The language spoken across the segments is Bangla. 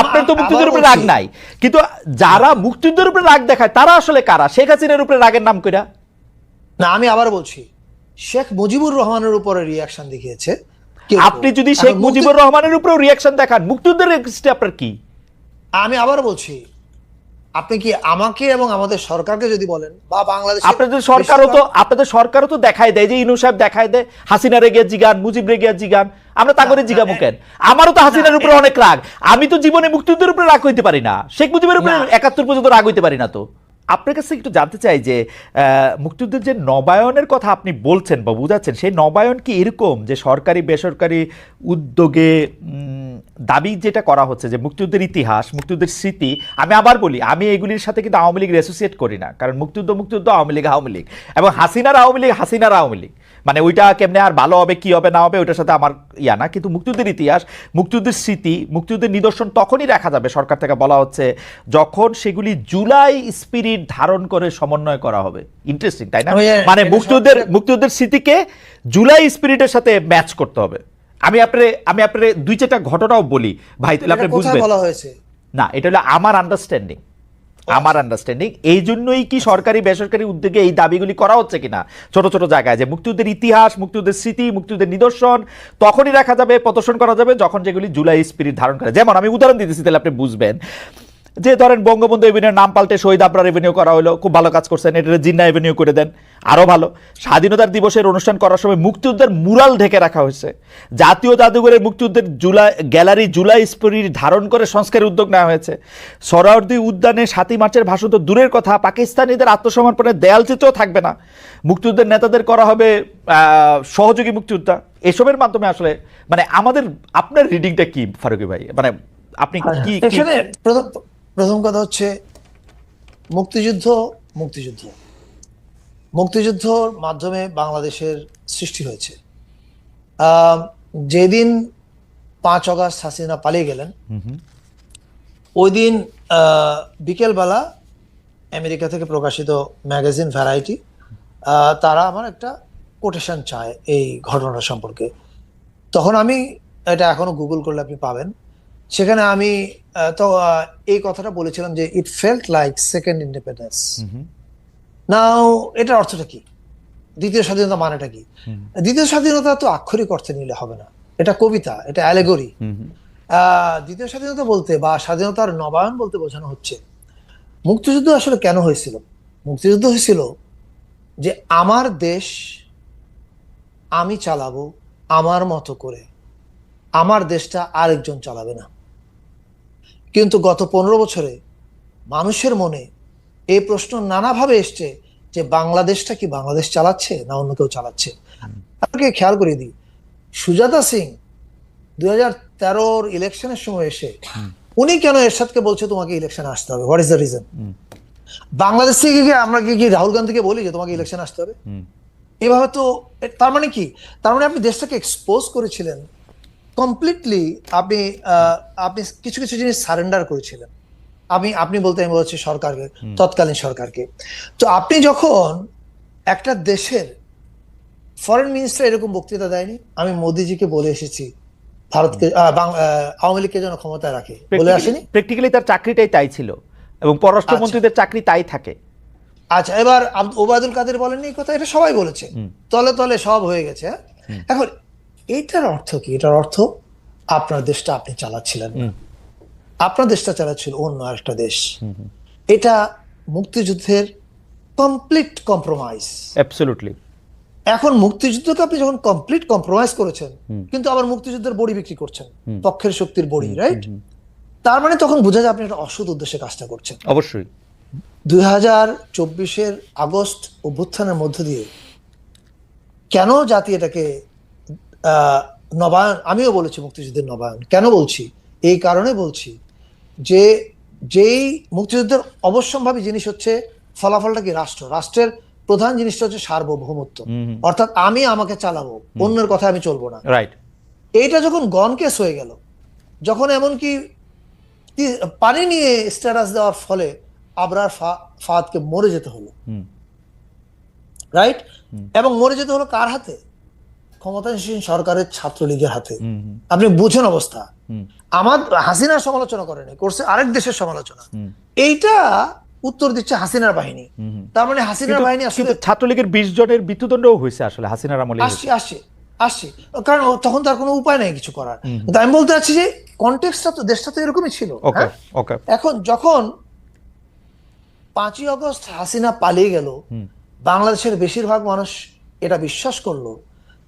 আপনার তো মুক্তিযুদ্ধের উপরে রাগ নাই। কিন্তু যারা মুক্তিযুদ্ধের উপরে রাগ দেখায় তারা আসলে কারা? শেখ হাসিনার উপরে রাগের নাম কইরা? না আমি আবার বলছি শেখ মুজিবুর রহমানের উপরে রিয়াকশন দেখিয়েছে। আপনি যদি শেখ মুজিবুর রহমানের উপরেও রিয়াকশন দেখান মুক্তিযুদ্ধের আপনার কি? আমি আবার বলছি আপনি কি আমাকে এবং আমাদের সরকারকে যদি বলেন বা বাংলাদেশ আপনাদের সরকারও তো আপনাদের সরকারও তো দেখায় দেয় যে ইনু সাহেব দেখায় দেয় হাসিনা রেগে জিগান মুজিব রেগে জিগান। আমরা তা করে না, জিগামু কেন আমারও তো হাসিনার উপরে অনেক রাগ। আমি তো জীবনে মুক্তিযুদ্ধের উপরে রাগ হইতে পারি না। শেখ মুজিবের উপরে একাত্তর পর্যন্ত রাগ হইতে পারি না তো। আপনার কাছে একটু জানতে চাই যে মুক্তিযুদ্ধের যে নবায়নের কথা আপনি বলছেন বা বুঝাচ্ছেন সেই নবায়ন কি এরকম যে সরকারি বেসরকারি উদ্যোগে দাবি যেটা করা হচ্ছে যে মুক্তিযুদ্ধের ইতিহাস মুক্তিযুদ্ধের স্মৃতি আমি আবার বলি আমি এগুলির সাথে কিন্তু আওয়ামী লীগ অ্যাসোসিয়েট করি না। কারণ মুক্তিযুদ্ধ মুক্তিযুদ্ধ আওয়ামী লীগ আওয়ামী লীগ। এবং হাসিনার আওয়ামী লীগ হাসিনার আওয়ামী লীগ। মানে ওইটা কেমনে আর ভালো হবে কি হবে না হবে ওইটার সাথে আমার ইয়া না। কিন্তু মুক্তিযুদ্ধের ইতিহাস মুক্তিযুদ্ধের স্মৃতি মুক্তিযুদ্ধের নিদর্শন তখনই রাখা যাবে সরকার থেকে বলা হচ্ছে যখন সেগুলি জুলাই স্পিরিট ধারণ করে সমন্বয় করা হবে। ইন্টারেস্টিং তাই না? মানে মুক্তিযুদ্ধের মুক্তিযুদ্ধের স্মৃতিকে জুলাই স্পিরিটের সাথে ম্যাচ করতে হবে। আমি আপনার আমি আপনার দুই চারটা ঘটনাও বলি ভাই তাহলে আপনি বুঝবেন। না এটা হলো আমার আন্ডারস্ট্যান্ডিং আমার আন্ডারস্ট্যান্ডিং এই জন্যই কি সরকারি, বেসরকারি উদ্যোগে এই দাবিগুলি করা হচ্ছে কিনা? ছোট ছোট জায়গায়, যে মুক্তিযুদ্ধের ইতিহাস, মুক্তিযুদ্ধের স্মৃতি, মুক্তিযুদ্ধের নিদর্শন, তখনই রাখা যাবে, প্রদর্শন করা যাবে, যখন যেগুলি জুলাই স্পিরিট ধারণ করে। যেমন আমি উদাহরণ দিতেছি, তাহলে আপনি বুঝবেন। যে ধরেন বঙ্গবন্ধু এভিনিউর নাম পাল্টে শহীদ আবরার এভিনিউ করা হলো, খুব ভালো কাজ করছেন, এটা জিন্না এভিনিউ করে দেন আরও ভালো। স্বাধীনতার দিবসের অনুষ্ঠান করার সময় মুক্তিযুদ্ধের মুরাল ঢেকে রাখা হয়েছে। জাতীয় জাদুঘরের মুক্তিযুদ্ধের জুলাই, গ্যালারি জুলাই স্পিরিট ধারণ করে সংস্কারের উদ্যোগ নেওয়া হয়েছে। সরাওয়ার্দী উদ্যানে সাতই মার্চের ভাষণ তো দূরের কথা, পাকিস্তানিদের আত্মসমর্পণের দেয়ালচিত্রও থাকবে না। মুক্তিযুদ্ধের নেতাদের করা হবে সহযোগী মুক্তিযোদ্ধা। এসবের মাধ্যমে আসলে মানে আমাদের, আপনার রিডিংটা কি, ফারুকি ভাই? মানে আপনি কি প্রথম কথা হচ্ছে মুক্তিযুদ্ধ মুক্তিযুদ্ধ। মুক্তিযুদ্ধর মাধ্যমে বাংলাদেশের সৃষ্টি হয়েছে। যেদিন পাঁচ অগাস্ট হাসিনা পালিয়ে গেলেন। ওই দিন বিকেলবেলা আমেরিকা থেকে প্রকাশিত ম্যাগাজিন ভ্যারাইটি তারা আমার একটা কোটেশন চায় এই ঘটনা সম্পর্কে। তখন আমি এটা এখনও গুগল করলে আপনি পাবেন। সেখানে আমি তো এই কথাটা বলেছিলাম যে it felt like second independence now এটার অর্থটা কি? দ্বিতীয় স্বাধীনতা মানেটা কি? দ্বিতীয় স্বাধীনতা তো আক্ষরিক অর্থে নিলে হবে না। এটা কবিতা এটা অ্যালেগরি দ্বিতীয় স্বাধীনতা বলতে বা স্বাধীনতার নবায়ন বলতে বোঝানো হচ্ছে মুক্তিযুদ্ধ আসলে কেন হয়েছিল? মুক্তিযুদ্ধ হয়েছিল যে আমার দেশ আমি চালাবো আমার মতো করে। আমার দেশটা আরেকজন চালাবে না। কিন্তু গত পনেরো বছরে মানুষের মনে এই প্রশ্ন নানাভাবে এসছে যে বাংলাদেশটা কি বাংলাদেশ চালাচ্ছে না অন্য কেউ চালাচ্ছে? আপনাকে খেয়াল করে দিই। সুজাতা সিং দুই হাজার তেরোর ইলেকশনের সময় এসে উনি কেন এরশাদকে বলছে তোমাকে ইলেকশনে আসতে হবে? What is the reason Bangladesh থেকে কি আমরা কি কি রাহুল গান্ধীকে বলি যে তোমাকে ইলেকশন আসতে হবে? এভাবে তো তার মানে কি? তার মানে আপনি দেশটাকে এক্সপোজ করেছিলেন কমপ্লিটলি আপনি আপনি কিছু কিছু জিনিস সারেন্ডার করেছিলেন। আমি আপনি বলতে আমি বলছি সরকারকে তৎকালীন সরকারকে। তো আপনি যখন একটা দেশের ফরেন মিনিস্টার এরকম বক্তৃতা দেয়নি? আমি মোদিজিকে বলে এসেছি ভারতকে আওয়ামী লীগকে যেন ক্ষমতায় রাখে। বলে আসেনি? প্র্যাকটিক্যালি তার চাকরিটাই তাই ছিল এবং পররাষ্ট্রমন্ত্রীদের চাকরি তাই থাকে। আচ্ছা এবার ওবায়দুল কাদের বলেননি কথা? এটা সবাই বলেছে। তলে তলে সব হয়ে গেছে হ্যাঁ? এখন এটার অর্থ কি? এটার অর্থ আপনার দেশটা আপনি চালাচ্ছিলেন না। আপনার দেশটা চালাচ্ছিল অন্য একটা দেশ। এটা মুক্তিযুদ্ধের কমপ্লিট কম্প্রোমাইজ এখন মুক্তিযুদ্ধকে আপনি যখন কমপ্লিট কম্প্রোমাইজ করেছেন কিন্তু আবার মুক্তিযুদ্ধের বড়ি বিক্রি করছেন। পক্ষের শক্তির বড়ি রাইট তার মানে তখন বোঝা যায় আপনি একটা অসৎ উদ্দেশ্যে কাজটা করছেন। অবশ্যই। দুই হাজার চব্বিশের আগস্ট অভ্যুত্থানের মধ্য দিয়ে কেন জাতি এটাকে নবায়ন আমিও বলেছি মুক্তিযুদ্ধের নবায়ন। কেন বলছি? এই কারণে বলছি যে যেই মুক্তিযুদ্ধের অবশ্যম্ভাবী জিনিস হচ্ছে ফলাফলটা কি? রাষ্ট্র। রাষ্ট্রের প্রধান জিনিসটা হচ্ছে সার্বভৌমত্ব। অর্থাৎ আমি আমাকে চালাবো অন্যের কথা আমি চলবো না। রাইট এইটা যখন গন কেস হয়ে গেল যখন এমনকি পানি নিয়ে স্ট্যাটাস দেওয়ার ফলে আবরার ফা- ফাহাদকে মরে যেতে হলো। রাইট এবং মরে যেতে হলো কার হাতে? ক্ষমতাসীন সরকারের ছাত্রলীগের হাতে। আপনি বুঝেন অবস্থা। আমার হাসিনার সমালোচনা করেনি করছে আরেক দেশের সমালোচনা। এইটা উত্তর দিচ্ছে হাসিনার বাহিনী। তার মানে হাসিনার বাহিনী আসলে ছাত্রলীগের বিশ জনের মৃত্যুদণ্ডও হয়েছে আসলে হাসিনার আমলে আসছে আসছে আসছে। কারণ তখন তার কোনো উপায় নেই কিছু করার। কিন্তু আমি বলতে চাচ্ছি যে কন্টেক্সটা তো দেশটা তো এরকমই ছিল ওকে হ্যাঁ? ওকে এখন যখন পাঁচই আগস্ট হাসিনা পালিয়ে গেল বাংলাদেশের বেশিরভাগ মানুষ এটা বিশ্বাস করল।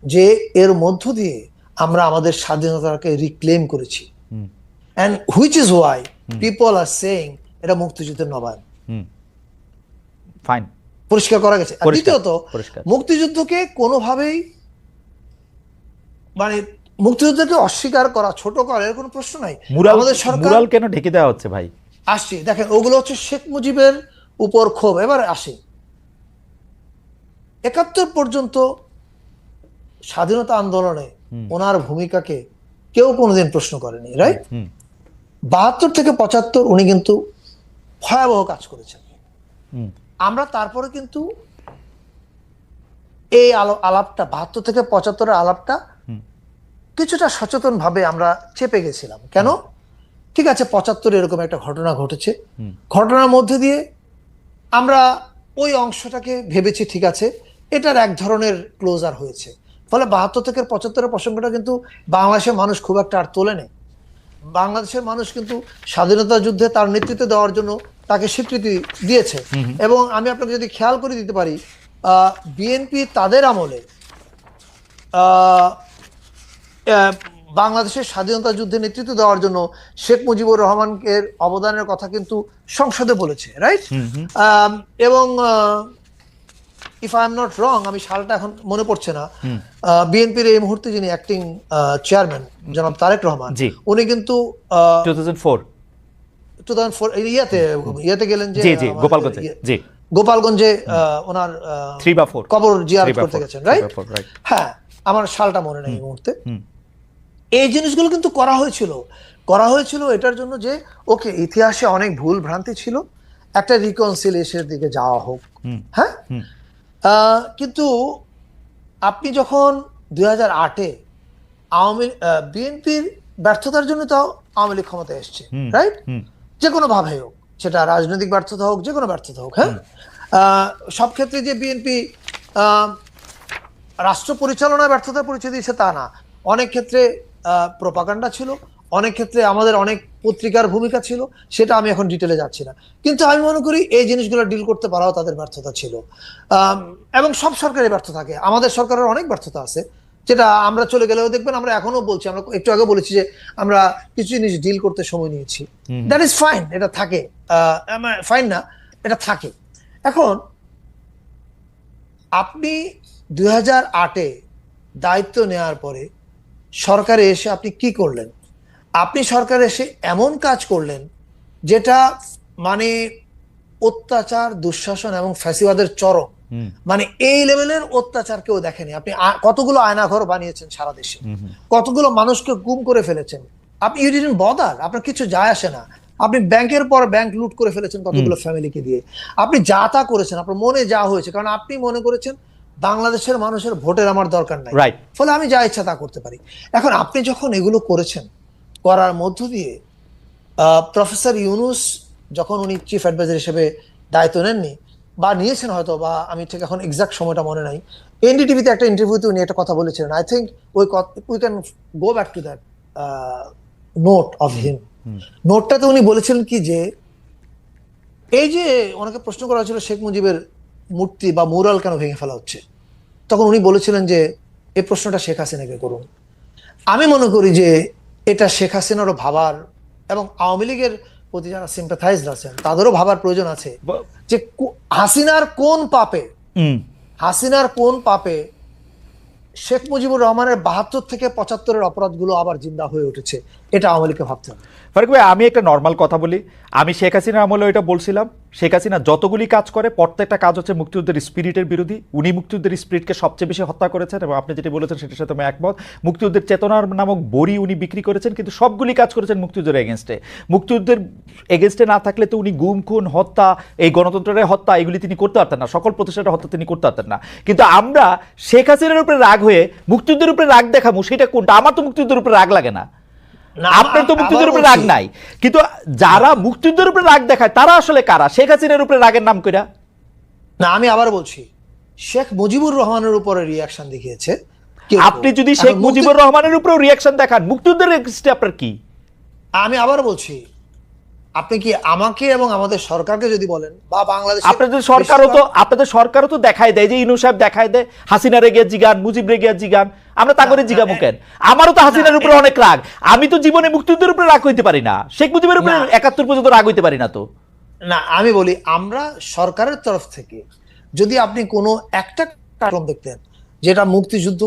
যে এর মধ্য দিয়ে আমরা আমাদের স্বাধীনতাকে রিক্লেম করেছি। And which is why people are saying এটা মুক্তিযুদ্ধের নবায়ন। ফাইন পরিষ্কার করা গেছে। দ্বিতীয়ত মুক্তিযুদ্ধকে কোনোভাবেই মানে মুক্তিযুদ্ধকে অস্বীকার করা ছোট করা এর কোনো প্রশ্ন নাই। আমাদের সরকার কেন ঢেকে দেওয়া হচ্ছে ভাই? আসছে। দেখেন ওগুলো হচ্ছে শেখ মুজিবের উপর ক্ষোভ। এবার আসে। একাত্তর পর্যন্ত স্বাধীনতা আন্দোলনে ওনার ভূমিকাকে কেউ কোনোদিন প্রশ্ন করেনি রাইট বাহাত্তর থেকে পঁচাত্তর উনি কিন্তু ভয়াবহ কাজ করেছেন। আমরা তারপরে কিন্তু এই আলো- আলাপটা বাহাত্তর থেকে পঁচাত্তরের আলাপটা কিছুটা সচেতন ভাবে আমরা চেপে গেছিলাম। কেন? ঠিক আছে পঁচাত্তরে এরকম একটা ঘটনা ঘটেছে। ঘটনার মধ্যে দিয়ে আমরা ওই অংশটাকে ভেবেছি ঠিক আছে এটার এক ধরনের ক্লোজার হয়েছে। ফলে বাহাত্তর থেকে পঁচাত্তরের প্রসঙ্গটা কিন্তু বাংলাদেশের মানুষ খুব একটা আর তোলে নেই। বাংলাদেশের মানুষ কিন্তু স্বাধীনতা যুদ্ধে তার নেতৃত্ব দেওয়ার জন্য তাকে স্বীকৃতি দিয়েছে। এবং আমি আপনাকে যদি খেয়াল করে দিতে পারি বিএনপি তাদের আমলে বাংলাদেশের স্বাধীনতা যুদ্ধে নেতৃত্ব দেওয়ার জন্য শেখ মুজিবুর রহমানকে অবদানের কথা কিন্তু সংসদে বলেছে রাইট এবং if I am not wrong আমি সালটা এখন মনে পড়ছে না। বিএনপির এই মুহূর্তে যিনি অ্যাক্টিং চেয়ারম্যান জনাব তারেক রহমান উনি কিন্তু two thousand four two thousand four ইয়াতে ইয়াতে গেলেন যে গোপালগঞ্জে ইয়ে- জি। গোপালগঞ্জে ওনার থ্রি বা ফোর কবর জিয়ারত করতে গেছেন রাইট. হ্যাঁ আমার সালটা মনে নেই এই মুহূর্তে। এই জিনিসগুলো কিন্তু করা হয়েছিল। করা হয়েছিল এটার জন্য যে ওকে ইতিহাসে অনেক ভুল ভ্রান্তি ছিল। একটা রিকনসিলিয়েশনের দিকে যাওয়া হোক। হ্যাঁ? কিন্তু আপনি যখন দুই হাজার আটে আওয়ামী বিএনপির ব্যর্থতার জন্য তো আওয়ামী লীগ ক্ষমতায় এসছে রাইট যে কোনো ভাবে হোক সেটা রাজনৈতিক ব্যর্থতা হোক যে কোনো ব্যর্থতা হোক হ্যাঁ? সব ক্ষেত্রে যে বিএনপি রাষ্ট্র পরিচালনায় ব্যর্থতার পরিচয় দিয়েছে তা না। অনেক ক্ষেত্রে প্রপাকাণ্ডা ছিল অনেক ক্ষেত্রে আমাদের অনেক পত্রিকার ভূমিকা ছিল সেটা আমি এখন ডিটেলে যাচ্ছি না। কিন্তু আমি মনে করি এই জিনিসগুলো ডিল করতে পারাও তাদের ব্যর্থতা ছিল। এবং সব সরকারের ব্যর্থ থাকে। আমাদের সরকারের অনেক ব্যর্থতা আছে যেটা আমরা চলে গেলেও দেখবেন আমরা এখনও বলছি আমরা একটু আগে বলেছি যে আমরা কিছু জিনিস ডিল করতে সময় নিয়েছি। দ্যাট ইজ ফাইন এটা থাকে। ফাইন না এটা থাকে। এখন আপনি দুই হাজার আটে দায়িত্ব নেওয়ার পরে সরকারে এসে আপনি কি করলেন? আপনি সরকার এসে এমন কাজ করলেন যেটা মানে অত্যাচার দুঃশাসন এবং ফ্যাসিবাদের চরম। মানে এই লেভেলের অত্যাচার কেউ দেখেনি। আপনি কতগুলো আয়নাঘর বানিয়েছেন সারা দেশে। কতগুলো মানুষকে গুম করে ফেলেছেন? আপনি ইউ ডিডন্ট বদার আপনার কিছু যায় আসে না। আপনি ব্যাংকের পর ব্যাংক লুট করে ফেলেছেন কতগুলো ফ্যামিলিকে দিয়ে। আপনি যা তা করেছেন আপনার মনে যা হয়েছে কারণ আপনি মনে করেছেন বাংলাদেশের মানুষের ভোটের আমার দরকার নাই। ফলে আমি যা ইচ্ছা তা করতে পারি। এখন আপনি যখন এগুলো করেছেন করার মধ্য দিয়ে প্রফেসর ইউনুস যখন উনি চিফ অ্যাডভাইজার হিসেবে দায়িত্ব নেননি বা নিয়েছেন হয়তো বা আমি ঠিক এখন এক্সাক্ট সময়টা মনে নাই এনডিটিভিতে একটা ইন্টারভিউতে উনি একটা কথা বলেছিলেন I think we we can go back to that note of him নোটটাতে উনি বলেছিলেন কি যে এই যে ওনাকে প্রশ্ন করা হয়েছিল শেখ মুজিবের মূর্তি বা মুরাল কেন ভেঙে ফেলা হচ্ছে তখন উনি বলেছিলেন যে এই প্রশ্নটা শেখ হাসিনাকে করুন। আমি মনে করি যে এটা শেখ হাসিনারও ভাবার এবং আওয়ামী লীগের প্রতি যারা সিম্পাথাইজ আছেন তাদেরও ভাবার প্রয়োজন আছে যে হাসিনার কোন পাপে হাসিনার কোন পাপে শেখ মুজিবুর রহমানের বাহাত্তর থেকে পঁচাত্তরের অপরাধগুলো আবার জিন্দা হয়ে উঠেছে? এটা আওয়ামী লীগকে ভাবতে হবে। ফারুক ভাই আমি একটা নর্মাল কথা বলি। আমি শেখ হাসিনার আমলে এটা বলছিলাম। শেখ হাসিনা যতগুলি কাজ করে প্রত্যেকটা কাজ হচ্ছে মুক্তিযুদ্ধের স্পিরিটের বিরোধী। উনি মুক্তিযুদ্ধের স্পিরিটকে সবচেয়ে বেশি হত্যা করেছেন এবং আপনি যেটি বলেছেন সেটির সাথে আমি একমত। মুক্তিযুদ্ধের চেতনার নামক বড়ি উনি বিক্রি করেছেন কিন্তু সবগুলি কাজ করেছেন মুক্তিযুদ্ধের এগেনস্টে মুক্তিযুদ্ধের এগেনস্টে না থাকলে তো উনি গুম খুন হত্যা এই গণতন্ত্রের হত্যা এগুলি তিনি করতে পারতেন না। সকল প্রতিষ্ঠানের হত্যা তিনি করতে পারতেন না। কিন্তু আমরা শেখ হাসিনার উপরে রাগ হয়ে মুক্তিযুদ্ধের উপরে রাগ দেখাবো সেটা কোনটা? আমার তো মুক্তিযুদ্ধের উপরে রাগ লাগে না না, আপনার তো মুক্তিযুদ্ধের উপরে রাগ নাই। কিন্তু যারা মুক্তিযুদ্ধের উপরে রাগ দেখায় তারা আসলে কারা? শেখ হাসিনার উপরে রাগের নাম কইরা? না আমি আবার বলছি শেখ মুজিবুর রহমানের উপরে রিয়াকশন দেখিয়েছে। আপনি যদি শেখ মুজিবুর রহমানের উপরেও রিয়াকশন দেখান মুক্তিযুদ্ধের আপনার কি? আমি আবার বলছি আপনি কি আমাকে এবং আমাদের সরকারকে যদি বলেন বা বাংলাদেশ আপনাদের সরকারও তো আপনাদের সরকারও তো দেখায় দেয় যে ইনু সাহেব দেখায় দেয় হাসিনা রেগে জিগান মুজিব রেগে জিগান। আমরা তা করে না, কেন? আমারও তো হাসিনার উপরে অনেক রাগ। আমি তো জীবনে মুক্তিযুদ্ধের উপরে রাগ হইতে পারি না। শেখ মুজিবের উপরে একাত্তর পর্যন্ত রাগ হইতে পারি না তো। না আমি বলি আমরা সরকারের তরফ থেকে যদি আপনি কোনো একটা কারণ দেখতেন যেটা মুক্তিযুদ্ধ